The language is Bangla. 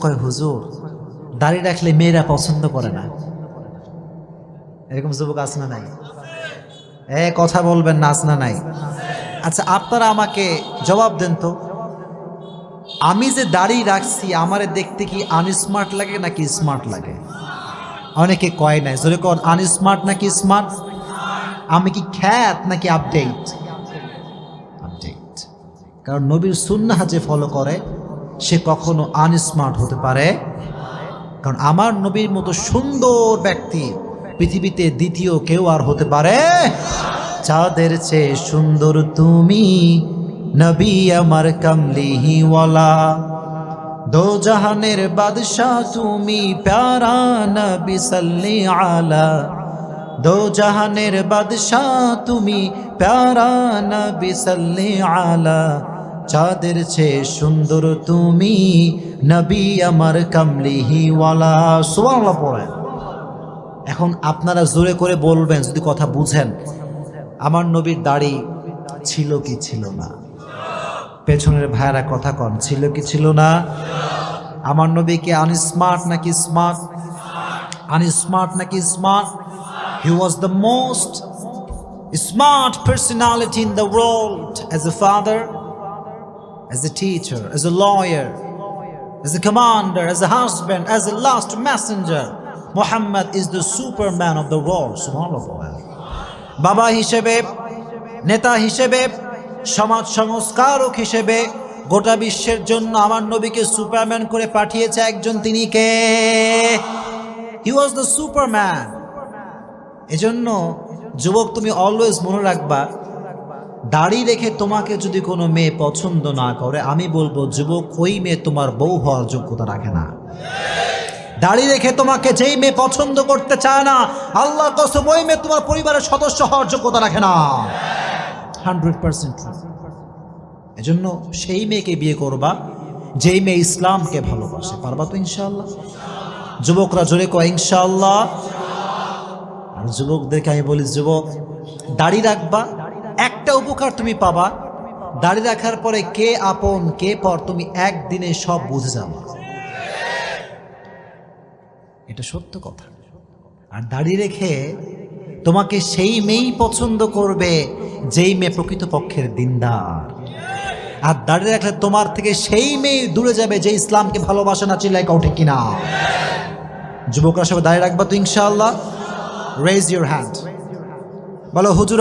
কয়, হুজুর, দাড়ি রাখলে মেয়েরা পছন্দ করে না। এরকম যুবক আছে না নাই? এ, কথা বলবেন না, আছে না নাই? আচ্ছা আপনারা আমাকে জবাব দেন তো। আমি যে দাড়ি রাখছি, আমারে দেখতে কি আনস্মার্ট লাগে নাকি স্মার্ট লাগে? অনেকে কয় নাই, জোরে কন আনস্মার্ট নাকি স্মার্ট? আমি কি খ্যাত নাকি আপডেট? আপডেট। কারণ নবীর সুন্নাহ যে ফলো করে সে কখনো আনস্মার্ট হতে পারে? কারণ আমার নবীর মতো সুন্দর ব্যক্তি পৃথিবীতে দ্বিতীয় কেউ আর হতে পারে? চাঁদের চেয়ে সুন্দর তুমি নবী আমার কামলিহিওয়ালা। দো জাহানের বাদশাহ তুমি প্যারা নবী সাল্লি আলা। দো জাহানের বাদশাহ তুমি প্যারা নবী সাল্লি আলা। চাঁদের চেয়ে সুন্দর তুমি, নবী আমার কামলিহি ওয়ালা সুবহানাল্লাহ পড়েন। এখন আপনারা জোরে করে বলবেন, যদি কথা বুঝেন, আমার নবীর দাড়ি ছিল কি ছিল না? পেছনের ভাইয়ারা কথা কন, ছিল কি ছিল না? আমার নবী কি আনস্মার্ট নাকি স্মার্ট আনস্মার্ট নাকি smart he was the most smart personality in the world as a father as a teacher, as a lawyer, as a commander, as a husband, as a last messenger. Muhammad is the superman of the world. Subhanallah. বাবা হিসেবে নেতা হিসেবে সমাজ সংস্কারক হিসেবে গোটা বিশ্বের জন্য আমার নবীকে সুপারম্যান করে পাঠিয়েছে একজন তিনি কে হি ওয়াজ দ্য সুপারম্যান এজন্য যুবক তুমি অলওয়েজ মনে রাখবা দাড়ি রেখে তোমাকে যদি কোনো মেয়ে পছন্দ না করে, আমি বলব, যুবক, ওই মেয়ে তোমার বউ হওয়ার যোগ্যতা রাখে না। দাড়ি রেখে তোমাকে যেই মেয়ে পছন্দ করতে চায় না, আল্লাহ কসম, ওই মেয়ে তোমার পরিবারের সদস্য হওয়ার যোগ্যতা রাখে না। হান্ড্রেড পার্সেন্ট এজন্য সেই মেয়েকে বিয়ে করবা, যেই মেয়ে ইসলামকে ভালোবাসে। পারবা তো ইনশাল্লাহ যুবকরা জোরে কয় ইনশাল্লাহ আর যুবকদেরকে আমি বলি, যুবক, দাড়ি রাখবা একটা উপকার তুমি পাবা, দাড়ি রাখার পরে কে আপন, কে পর, তুমি একদিনে সব বুঝে যাবে। এটা সত্য কথা। আর দাড়ি রেখে তোমাকে সেই মেয়েই পছন্দ করবে, যেই মেয়ে প্রকৃতপক্ষের দিনদার। আর দাঁড়িয়ে রাখলে তোমার থেকে সেই মেয়ে দূরে যাবে, যে ইসলামকে ভালোবাসে না চিল্লাই কাউঠে কিনা। যুবকরা সবাই দাঁড়িয়ে রাখবা তো ইনশাআল্লাহ। রেজ ইউর হ্যান্ড বলো, হুজুর